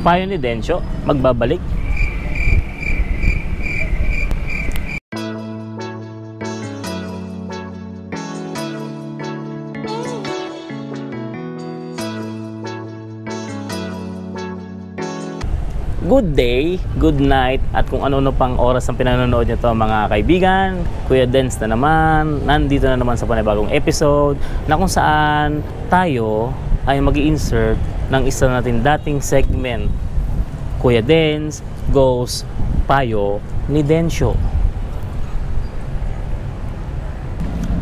payo ni Densyo, magbabalik. good day, good night, at kung ano-ano pang oras ang pinanonood nyo to mga kaibigan. Kuya Dens na naman, nandito na naman sa panibagong episode na kung saan tayo ay mag insert ng isa natin dating segment. Kuya Dens goes payo ni Densyo.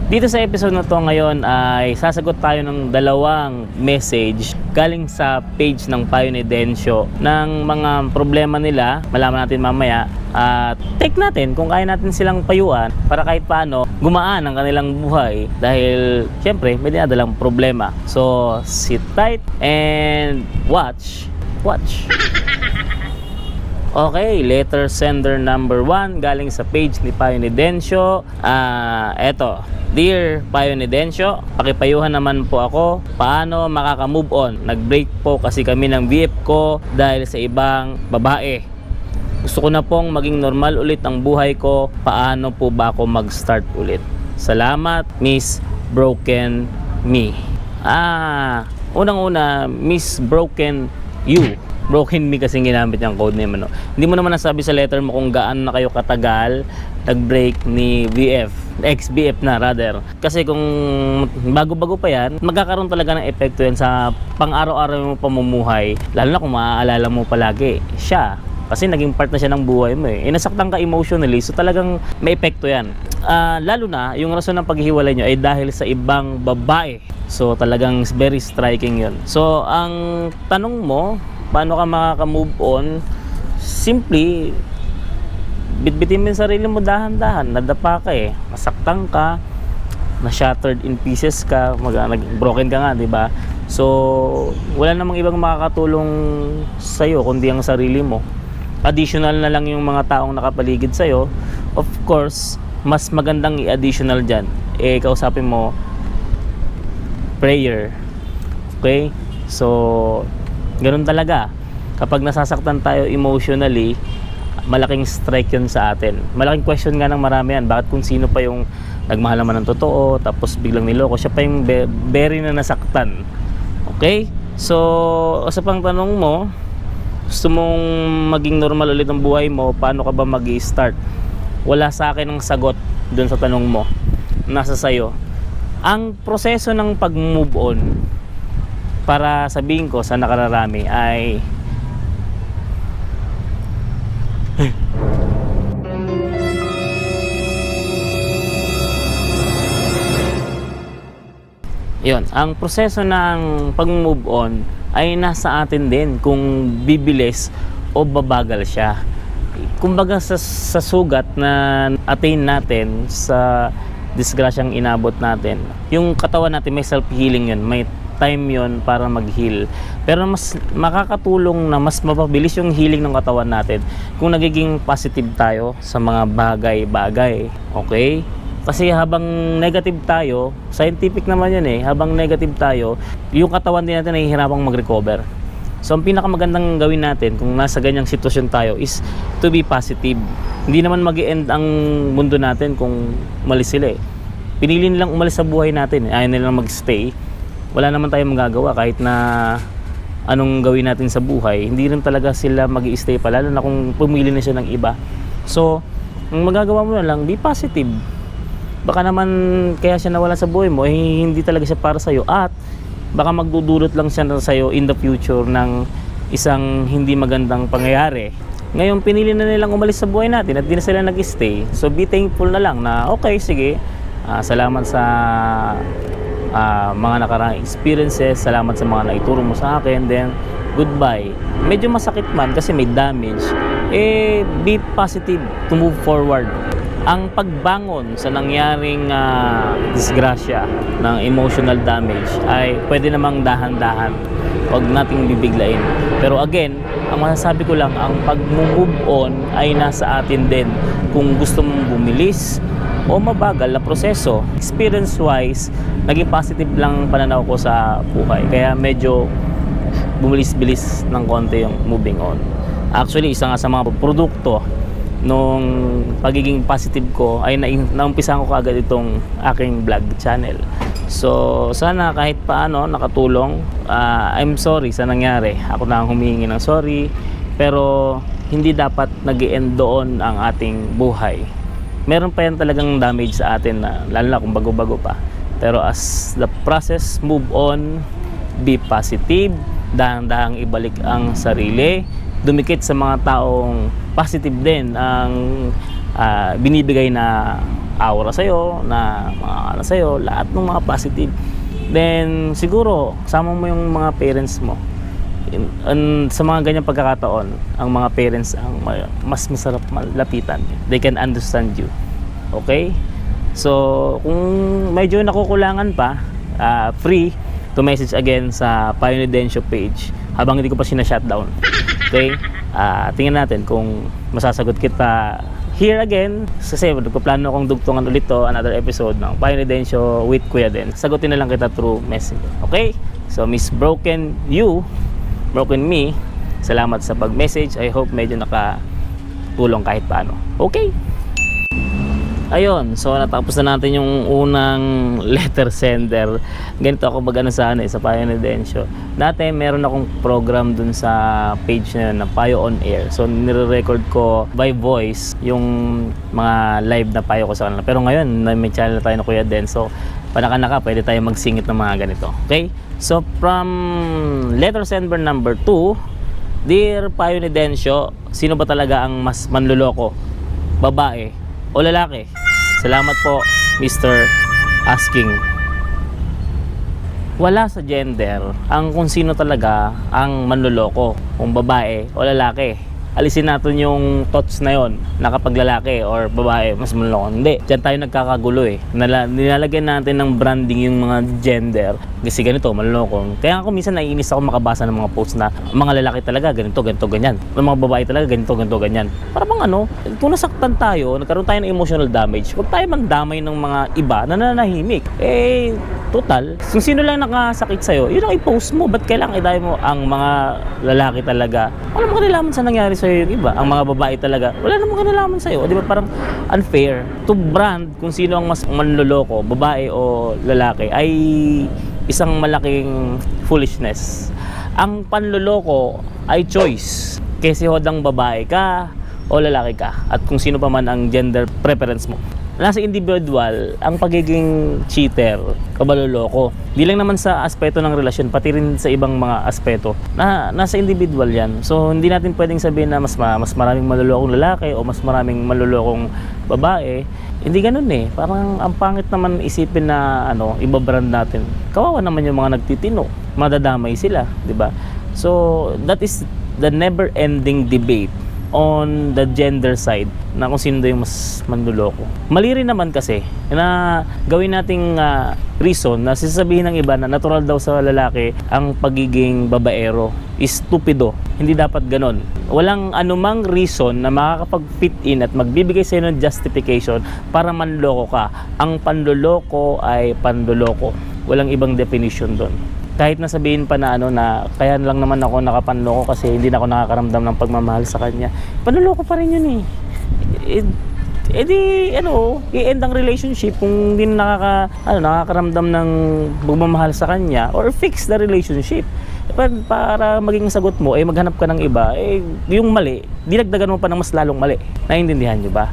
Dito sa episode na to ngayon ay sasagot tayo ng dalawang message galing sa page ng Payo ni Densyo ng mga problema nila. Malaman natin mamaya at take natin kung kaya natin silang payuan para kahit paano gumaan ang kanilang buhay dahil syempre may dinadalang problema. So sit tight and watch. Watch. Okay, letter sender number 1 galing sa page ni Payo ni Densyo. Ah, uh, eto. Dear Payo ni Densyo, pakipayuhan naman po ako paano makaka-move on. Nag-break po kasi kami ng VF ko dahil sa ibang babae. Gusto ko na pong maging normal ulit ang buhay ko. Paano po ba ako mag-start ulit? Salamat, Miss Broken Me. Ah, unang-una, Miss Broken You broken me kasi ginamit yung code name ano. Hindi mo naman nasabi sa letter mo kung gaano na kayo katagal nag-break ni VF, ex-BF na rather. Kasi kung bago-bago pa yan, magkakaroon talaga ng epekto yan sa pang-araw-araw mo pamumuhay. Lalo na kung maaalala mo palagi, siya. Kasi naging part na siya ng buhay mo eh. Inasaktan ka emotionally, so talagang may epekto yan. Uh, lalo na, yung rason ng paghihiwalay nyo ay dahil sa ibang babae. So talagang very striking yun. So ang tanong mo, paano ka makaka-move on simply bitbitin mo yung sarili mo dahan-dahan nadapa ka eh masaktan ka na shattered in pieces ka mag nag broken ka nga di ba so wala namang ibang makakatulong sa iyo kundi ang sarili mo additional na lang yung mga taong nakapaligid sa iyo of course mas magandang i-additional diyan eh kausapin mo prayer okay so Ganun talaga. Kapag nasasaktan tayo emotionally, malaking strike yun sa atin. Malaking question nga ng marami yan. Bakit kung sino pa yung nagmahal naman ng totoo, tapos biglang niloko, siya pa yung very na nasaktan. Okay? So, sa pang tanong mo, gusto mong maging normal ulit ang buhay mo, paano ka ba mag start Wala sa akin ang sagot dun sa tanong mo. Nasa sayo. Ang proseso ng pag-move on, para sabihin ko sa nakararami ay Yon, ang proseso ng pag-move on ay nasa atin din kung bibilis o babagal siya. Kumbaga sa, sa sugat na attain natin sa disgrasyang inabot natin, yung katawan natin may self-healing yun, may time yon para mag-heal. Pero mas makakatulong na mas mapabilis yung healing ng katawan natin kung nagiging positive tayo sa mga bagay-bagay. Okay? Kasi habang negative tayo, scientific naman yun eh, habang negative tayo, yung katawan din natin nahihirapang mag-recover. So ang pinakamagandang gawin natin kung nasa ganyang sitwasyon tayo is to be positive. Hindi naman mag end ang mundo natin kung malis sila eh. Pinili nilang umalis sa buhay natin, ayaw nilang mag-stay wala naman tayong magagawa kahit na anong gawin natin sa buhay hindi rin talaga sila mag stay pa lalo na kung pumili na siya ng iba so ang magagawa mo na lang be positive baka naman kaya siya nawala sa buhay mo eh, hindi talaga siya para sa'yo. At baka magdudulot lang siya sa'yo in the future ng isang hindi magandang pangyayari. Ngayon pinili na nilang umalis sa buhay natin at di na sila nag-stay. So be thankful na lang na okay sige. Uh, salamat sa uh, mga nakarang experiences. Salamat sa mga naituro mo sa akin. Then goodbye. Medyo masakit man kasi may damage. Eh be positive to move forward ang pagbangon sa nangyaring uh, disgrasya ng emotional damage ay pwede namang dahan-dahan huwag nating bibiglain pero again ang masasabi ko lang ang pag-move on ay nasa atin din kung gusto mong bumilis o mabagal na proseso. Experience-wise, naging positive lang pananaw ko sa buhay. Kaya medyo bumilis-bilis ng konti yung moving on. Actually, isa nga sa mga produkto nung pagiging positive ko ay na naumpisahan ko kaagad itong aking vlog channel. So, sana kahit paano nakatulong. Uh, I'm sorry sa nangyari. Ako na ang humingi ng sorry. Pero hindi dapat nag end doon ang ating buhay. Meron pa yan talagang damage sa atin na lalo na kung bago-bago pa. Pero as the process move on, be positive, dahang-dahang ibalik ang sarili, dumikit sa mga taong positive din ang uh, binibigay na aura sa'yo, na mga ano sa'yo, lahat ng mga positive. Then, siguro, sama mo yung mga parents mo. In, in, sa mga ganyang pagkakataon, ang mga parents ang mas masarap malapitan. They can understand you. Okay? So, kung medyo nakukulangan pa, uh, free to message again sa Pioneer page habang hindi ko pa sina-shutdown. Okay? Uh, tingnan natin kung masasagot kita here again. Kasi nagpaplano akong dugtungan ulit to another episode ng Pioneer with Kuya Den. Sagutin na lang kita through messenger. Okay? So, Miss Broken You, Broken Me, salamat sa pag-message. I hope medyo nakatulong kahit paano. Okay? Ayun so natapos na natin yung unang letter sender. Ganito ako mag ano sa ano eh, sa Payo Nedensyo dati meron akong program dun sa page na yun na Payo on Air. So nire-record ko by voice yung mga live na payo ko sa kanila. Pero ngayon may channel na tayo na Kuya Den so panaka-naka pwede tayo magsingit ng mga ganito. Okay? So from letter sender number 2 Dear Payo Nedensyo sino ba talaga ang mas manluloko? Babae o lalaki? Salamat po, Mr. Asking. Wala sa gender ang kung sino talaga ang manloloko, kung babae o lalaki alisin natin yung thoughts na yon na kapag lalaki or babae mas maloko. Hindi. Diyan tayo nagkakagulo eh. Nala, nilalagyan natin ng branding yung mga gender. Kasi ganito, maloloko. Kaya ako minsan naiinis ako makabasa ng mga posts na mga lalaki talaga ganito, ganito, ganyan. Ang mga babae talaga ganito, ganito, ganyan. Para bang ano, kung nasaktan tayo, nagkaroon tayo ng emotional damage, huwag tayo mandamay ng mga iba na nananahimik. Eh, total, kung sino lang nakasakit sa'yo, yun ang i-post mo. Ba't kailangan idayo mo ang mga lalaki talaga? Ano mo kanila sa nangyari sa'yo? Sa'yo yung iba. Ang mga babae talaga, wala namang kanalaman sa'yo. Di ba parang unfair. To brand kung sino ang mas manloloko, babae o lalaki, ay isang malaking foolishness. Ang panloloko ay choice. Kasi hodang babae ka o lalaki ka at kung sino pa man ang gender preference mo nasa individual ang pagiging cheater, kabaloloko. Di lang naman sa aspeto ng relasyon, pati rin sa ibang mga aspeto. Na nasa individual 'yan. So hindi natin pwedeng sabihin na mas mas maraming malolokong lalaki o mas maraming malolokong babae. Hindi ganoon eh. Parang ang pangit naman isipin na ano, ibabrand natin. Kawawa naman yung mga nagtitino. Madadamay sila, 'di ba? So that is the never ending debate on the gender side na kung sino yung mas manluloko. Mali rin naman kasi na gawin nating uh, reason na sasabihin ng iba na natural daw sa lalaki ang pagiging babaero is. Hindi dapat ganon. Walang anumang reason na makakapag-fit in at magbibigay sa ng justification para manloko ka. Ang panloloko ay panloloko. Walang ibang definition doon kahit na sabihin pa na ano na kaya lang naman ako nakapanloko kasi hindi na ako nakakaramdam ng pagmamahal sa kanya. Panloloko pa rin yun eh. eh eh di ano, i-end ang relationship kung hindi na nakaka, ano, nakakaramdam ng pagmamahal sa kanya or fix the relationship. Para, para maging sagot mo, eh maghanap ka ng iba, eh yung mali, dinagdagan mo pa ng mas lalong mali. Naiintindihan nyo ba?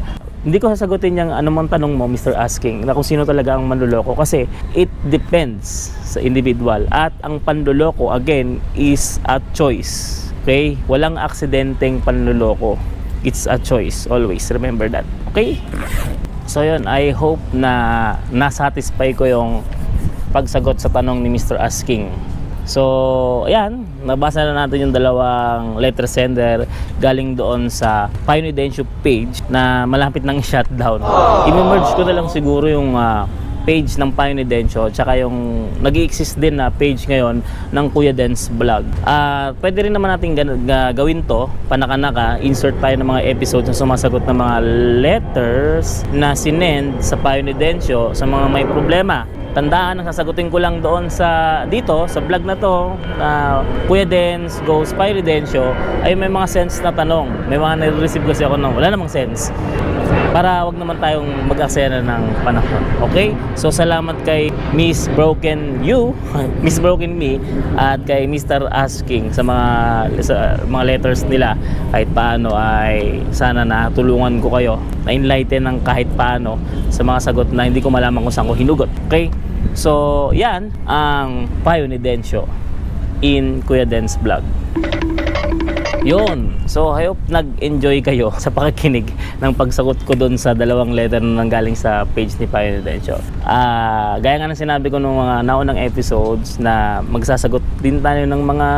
Hindi ko sasagutin yung anumang tanong mo, Mr. Asking, na kung sino talaga ang manluloko kasi it depends sa individual. At ang panluloko, again, is a choice. Okay? Walang aksidenteng panluloko. It's a choice. Always remember that. Okay? So yun, I hope na nasatisfy ko yung pagsagot sa tanong ni Mr. Asking. So, ayan, nabasa na natin yung dalawang letter sender galing doon sa Pioneer page na malapit ng shutdown. I-merge ko na lang siguro yung uh, page ng Pioneer Dencio tsaka yung nag exist din na page ngayon ng Kuya Dens Vlog. Uh, pwede rin naman natin gawin to, panaka-naka, insert tayo ng mga episodes na sumasagot ng mga letters na sinend sa Pioneer Dencio sa mga may problema tandaan ang sasagutin ko lang doon sa dito sa vlog na to na Kuya Dens Goes Pyridencio ay may mga sense na tanong. May mga nare-receive kasi ako ng wala namang sense. Para wag naman tayong mag-aksaya ng panahon. Okay? So salamat kay Miss Broken You, Miss Broken Me at kay Mr. Asking sa mga sa mga letters nila kahit paano ay sana na tulungan ko kayo na enlighten ng kahit paano sa mga sagot na hindi ko malaman kung saan ko hinugot. Okay? So, yan ang payo ni Dencio in Kuya Dens Vlog. Yun. So, I hope nag-enjoy kayo sa pakikinig ng pagsagot ko doon sa dalawang letter na nanggaling sa page ni Payo Dencio. Ah, gaya nga ng sinabi ko nung mga naunang episodes na magsasagot din tayo ng mga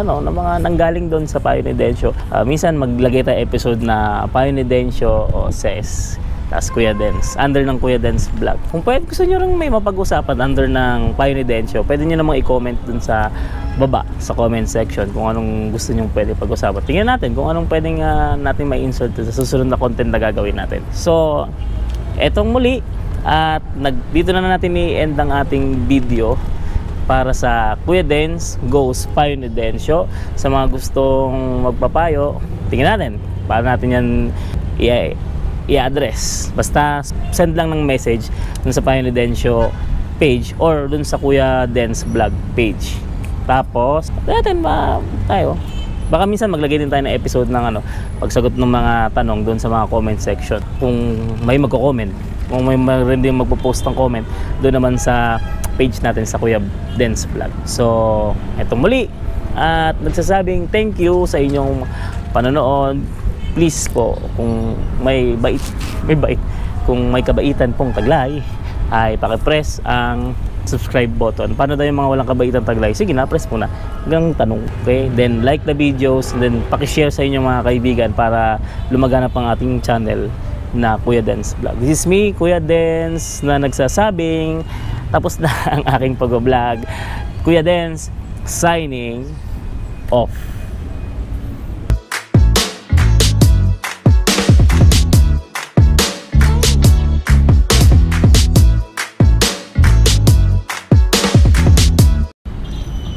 ano, ng mga nanggaling doon sa Payo ni Dencio. Ah, minsan maglagay tayo episode na Payo ni Dencio o says tapos Kuya Dens, under ng Kuya Dens vlog. Kung pwede gusto nyo rin may mapag-usapan under ng Payo ni Dencio, pwede nyo namang i-comment dun sa baba, sa comment section kung anong gusto nyo pwede pag-usapan. Tingnan natin kung anong pwedeng uh, natin may insert sa susunod na content na gagawin natin. So, etong muli, at nag, dito na natin i-end ang ating video para sa Kuya Dens Goes Payo ni Dencio. Sa mga gustong magpapayo, tingnan natin. Paano natin yan i- i-address. Basta send lang ng message dun sa Dencio page or dun sa Kuya Dens vlog page. Tapos, natin ba tayo? Baka minsan maglagay din tayo ng episode ng ano, pagsagot ng mga tanong doon sa mga comment section. Kung may magko-comment, kung may rin din magpo-post ng comment doon naman sa page natin sa Kuya Dens Vlog. So, eto muli. At nagsasabing thank you sa inyong panonood please po kung may bait may bait kung may kabaitan pong taglay ay paki-press ang subscribe button. Paano daw yung mga walang kabaitan taglay? Sige na, press muna. Hanggang tanong. Okay? Then like the videos then paki-share sa inyong mga kaibigan para lumaganap ang ating channel na Kuya Dance Vlog. This is me, Kuya Dance, na nagsasabing tapos na ang aking pag-vlog. Kuya Dance, signing off.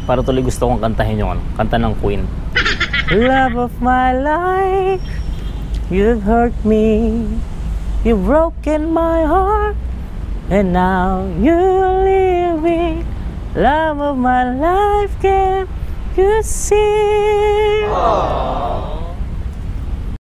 Para tuloy gusto kong kantahin yung ano, kanta ng Queen. Love of my life, you've hurt me, you've broken my heart, and now you're leaving. Love of my life, can you see? Aww.